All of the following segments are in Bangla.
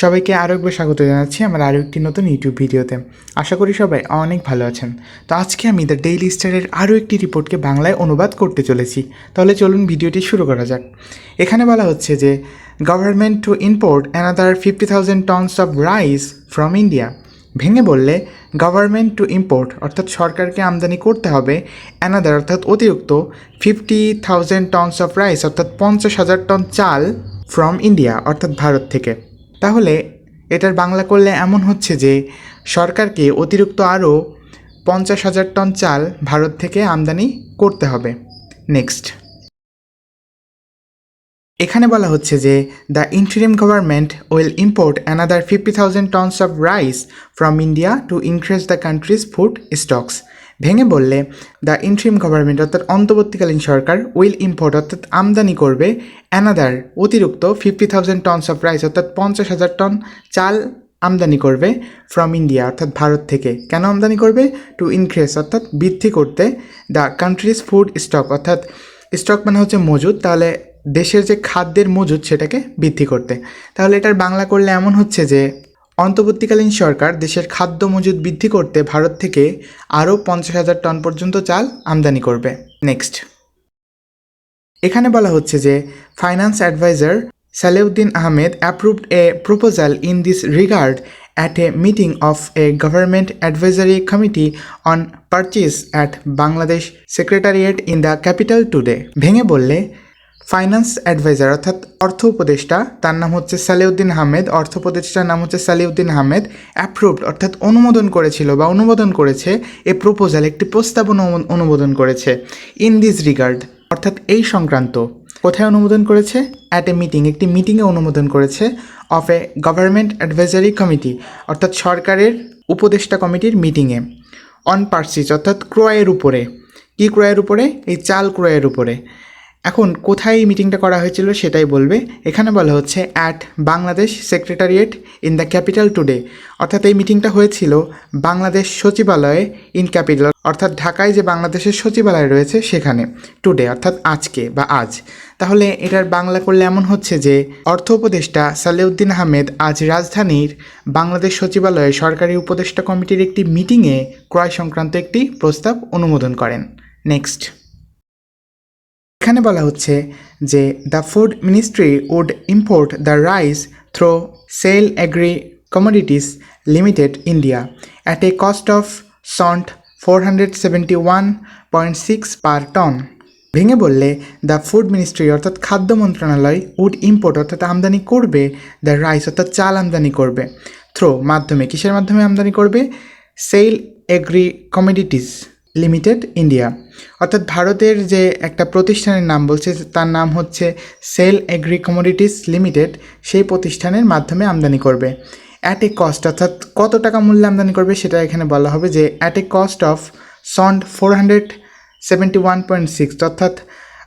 সবাইকে আরও একবার স্বাগত জানাচ্ছি আমার আরও একটি নতুন ইউটিউব ভিডিওতে। আশা করি সবাই অনেক ভালো আছেন। তো আজকে আমি দ্য ডেইলি স্টারের আরও একটি রিপোর্টকে বাংলায় অনুবাদ করতে চলেছি। তাহলে চলুন ভিডিওটি শুরু করা যাক। এখানে বলা হচ্ছে যে government to import another fifty thousand tons of rice from India ভেঙে বললে গভর্নমেন্ট টু ইম্পোর্ট অর্থাৎ সরকারকে আমদানি করতে হবে অ্যানাদার অর্থাৎ অতিরিক্ত fifty thousand tons of rice অর্থাৎ পঞ্চাশ হাজার টন চাল ফ্রম ইন্ডিয়া অর্থাৎ ভারত থেকে। তাহলে এটার বাংলা করলে এমন হচ্ছে যে সরকারকে অতিরিক্ত আরও পঞ্চাশ হাজার টন চাল ভারত থেকে আমদানি করতে হবে। নেক্সট। এখানে বলা হচ্ছে যে the interim government will import another fifty thousand tons of rice from India to increase the country's food stocks. ভেঙে বললে, দ্য ইন্টারিম গভর্নমেন্ট অর্থাৎ অন্তর্বর্তীকালীন সরকার উইল ইম্পোর্ট অর্থাৎ আমদানি করবে অ্যানাদার অতিরিক্ত fifty thousand tons of rice অর্থাৎ পঞ্চাশ হাজার টন চাল আমদানি করবে ফ্রম ইন্ডিয়া অর্থাৎ ভারত থেকে। কেন আমদানি করবে? টু ইনক্রিজ অর্থাৎ বৃদ্ধি করতে দ্য কান্ট্রিজ ফুড স্টক অর্থাৎ স্টক মানে হচ্ছে মজুদ, তাহলে দেশের যে খাদ্যের মজুদ সেটাকে বৃদ্ধি করতে। তাহলে এটার বাংলা করলে এমন হচ্ছে যে অন্তর্বর্তীকালীন সরকার দেশের খাদ্য মজুদ বৃদ্ধি করতে ভারত থেকে আরও পঞ্চাশ হাজার টন পর্যন্ত চাল আমদানি করবে। নেক্সট। এখানে বলা হচ্ছে যে finance adviser Salehuddin Ahmed approved a proposal in this regard at a meeting of a government advisory committee on purchase at Bangladesh secretariat in the capital today ভেঙে বললে ফাইন্যান্স অ্যাডভাইজার অর্থাৎ অর্থ উপদেষ্টা, তার নাম হচ্ছে সালেউদ্দিন আহমেদ। অর্থ উপদেষ্টার নাম হচ্ছে সালেউদ্দিন আহমেদ। অ্যাপ্রুভড অর্থাৎ অনুমোদন করেছিল বা অনুমোদন করেছে, এ প্রপোজাল একটি প্রস্তাব অনুমো- অনুমোদন করেছে। ইন দিস রিগার্ড অর্থাৎ এই সংক্রান্ত, কোথায় অনুমোদন করেছে? অ্যাট এ মিটিং একটি মিটিংয়ে অনুমোদন করেছে of a government advisory committee অর্থাৎ সরকারের উপদেষ্টা কমিটির মিটিংয়ে অন পার্সিস অর্থাৎ ক্রয়ের উপরে। কী ক্রয়ের উপরে? এই চাল ক্রয়ের উপরে। এখন কোথায় মিটিংটা করা হয়েছিল সেটাই বলবে। এখানে বলা হচ্ছে at Bangladesh secretariat in the capital today অর্থাৎ এই মিটিংটা হয়েছিল বাংলাদেশ সচিবালয়ে ইন ক্যাপিটাল অর্থাৎ ঢাকায় যে বাংলাদেশের সচিবালয় রয়েছে সেখানে টুডে অর্থাৎ আজকে বা আজ। তাহলে এটার বাংলা করলে এমন হচ্ছে যে, অর্থ উপদেষ্টা সালেউদ্দিন আহমেদ আজ রাজধানীর বাংলাদেশ সচিবালয়ে সরকারি উপদেষ্টা কমিটির একটি মিটিংয়ে ক্রয় সংক্রান্ত একটি প্রস্তাব অনুমোদন করেন। নেক্সট এখানে বলা হচ্ছে যে the food ministry would import the rice through Sel agri commodities limited India at a cost of সন্ট four hundred seventy one point six per ton ভেঙে বললে দ্য ফুড মিনিস্ট্রি অর্থাৎ খাদ্য মন্ত্রণালয় উড ইম্পোর্ট অর্থাৎ আমদানি করবে দ্য রাইস অর্থাৎ চাল আমদানি করবে। থ্রো মাধ্যমে, কিসের মাধ্যমে আমদানি করবে? Sel agri commodities limited India. অর্থাৎ ভারতের যে একটা প্রতিষ্ঠানের নাম বলছে, তার নাম হচ্ছে সেল এগ্রি কমোডিটিস লিমিটেড। সেই প্রতিষ্ঠানের মাধ্যমে আমদানি করবে। অ্যাট এ কস্ট অর্থাৎ কত টাকা মূল্যে আমদানি করবে সেটা এখানে বলা হবে যে at a cost of সন্ড four hundred seventy one point six অর্থাৎ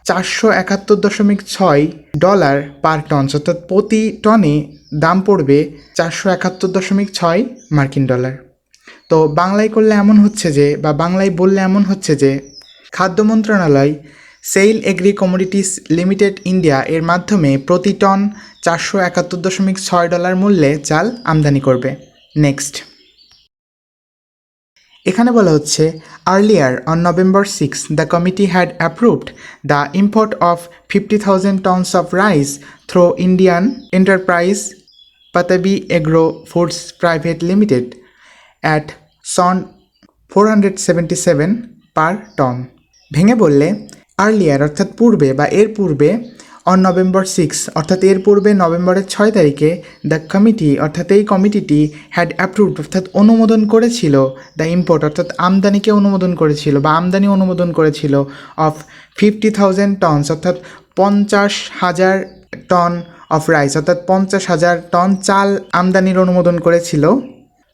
চারশো একাত্তর দশমিক ছয় ডলার পার টন, অর্থাৎ প্রতি টনে দাম পড়বে চারশো একাত্তর দশমিক ছয় মার্কিন ডলার। তো বাংলায় করলে এমন হচ্ছে যে, বা বাংলায় বললে এমন হচ্ছে যে, খাদ্য মন্ত্রণালয় Sail Agri Commodities Limited India এর মাধ্যমে প্রতি টন চারশো একাত্তর দশমিক ছয় ডলার মূল্যে চাল আমদানি করবে। নেক্সট। এখানে বলা হচ্ছে earlier on November six the committee had approved the import of fifty thousand tons of rice through Indian enterprise Pattabhi agro foods private limited at Son four hundred seventy seven per ton. ভেঙে বললে আর্লিয়ার, অর্থাৎ পূর্বে বা এর পূর্বে অন নভেম্বর সিক্স অর্থাৎ এর পূর্বে নভেম্বরের ছয় তারিখে দ্য কমিটি অর্থাৎ এই কমিটিটি হ্যাড অ্যাপ্রুভড অর্থাৎ অনুমোদন করেছিল দ্য ইম্পোর্ট অর্থাৎ আমদানিকে অনুমোদন করেছিল বা আমদানি অনুমোদন করেছিল অফ ফিফটি থাউজেন্ড টনস অর্থাৎ পঞ্চাশ হাজার টন অফ রাইস অর্থাৎ পঞ্চাশ হাজার টন চাল আমদানির অনুমোদন করেছিল।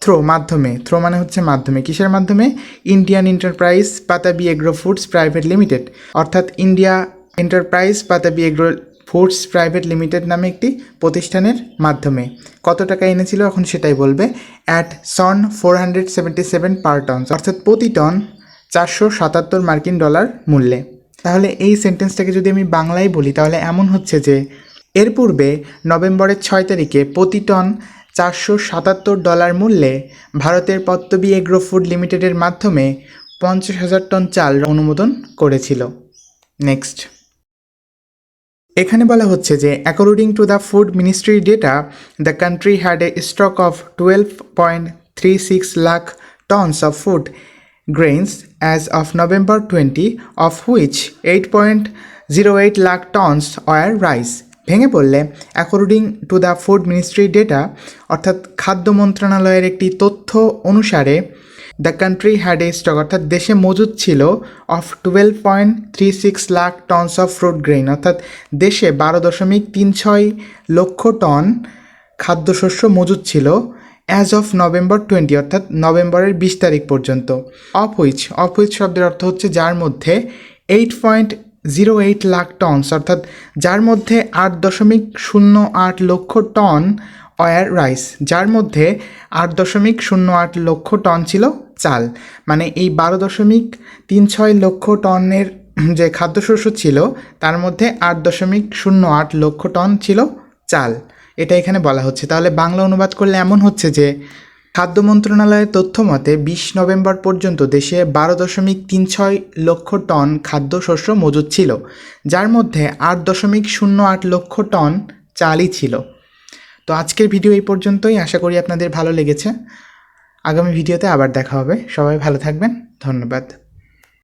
থ্রো, মাধ্যমে। থ্রো মানে হচ্ছে মাধ্যমে। কিসের মাধ্যমে? Indian enterprise Pattabhi agro foods private limited. অর্থাৎ India enterprise Pattabhi agro foods private limited নামে একটি প্রতিষ্ঠানের মাধ্যমে। কত টাকা এনেছিল? এখন সেটাই বলবে। At Son four hundred seventy seven per ton. অর্থাৎ প্রতি টন চারশো সাতাত্তর মার্কিন ডলার মূল্যে। তাহলে এই সেন্টেন্সটাকে যদি আমি বাংলায় বলি, তাহলে এমন হচ্ছে যে, এর পূর্বে নভেম্বরের ছয় তারিখে প্রতি টন চারশো সাতাত্তর ডলার মূল্যে ভারতের পত্তবি এগ্রো ফুড লিমিটেডের মাধ্যমে পঞ্চাশ হাজার টন চাল অনুমোদন করেছিল নেক্সট এখানে বলা হচ্ছে যে according to the food ministry data the country had a stock of twelve point three six lakh tons of food grains as of November 20, of which 8.08 lakh tons were rice. ভেঙে পড়লে according to the food ministry data অর্থাৎ খাদ্য মন্ত্রণালয়ের একটি তথ্য অনুসারে the country had a stock অর্থাৎ দেশে মজুদ ছিল of twelve point three six lakh tons of food grain অর্থাৎ দেশে বারো দশমিক তিন ছয় লক্ষ টন খাদ্যশস্য মজুদ ছিল অ্যাজ অফ নভেম্বর টোয়েন্টি অর্থাৎ নভেম্বরের বিশ তারিখ পর্যন্ত অফ হুইচ অফ হুইচ শব্দের অর্থ হচ্ছে যার মধ্যে eight point zero eight lakh tons, অর্থাৎ যার মধ্যে আট দশমিক শূন্য আট লক্ষ টন অয়ার রাইস, যার মধ্যে আট দশমিক শূন্য আট লক্ষ টন ছিল চাল। মানে এই বারো দশমিক তিন ছয় লক্ষ টনের যে খাদ্যশস্য ছিল, তার মধ্যে আট দশমিক শূন্য আট লক্ষ টন ছিল চাল। এটা এখানে বলা হচ্ছে। তাহলে বাংলা অনুবাদ করলে এমন হচ্ছে যে খাদ্য মন্ত্রণালয়ের তথ্য মতে বিশ নভেম্বর পর্যন্ত দেশে বারো দশমিক তিন ছয় লক্ষ টন খাদ্যশস্য মজুদ ছিল, যার মধ্যে আট দশমিক শূন্য আট লক্ষ টন চালই ছিল। তো আজকের ভিডিও এই পর্যন্তই। আশা করি আপনাদের ভালো লেগেছে। আগামী ভিডিওতে আবার দেখা হবে। সবাই ভালো থাকবেন। ধন্যবাদ।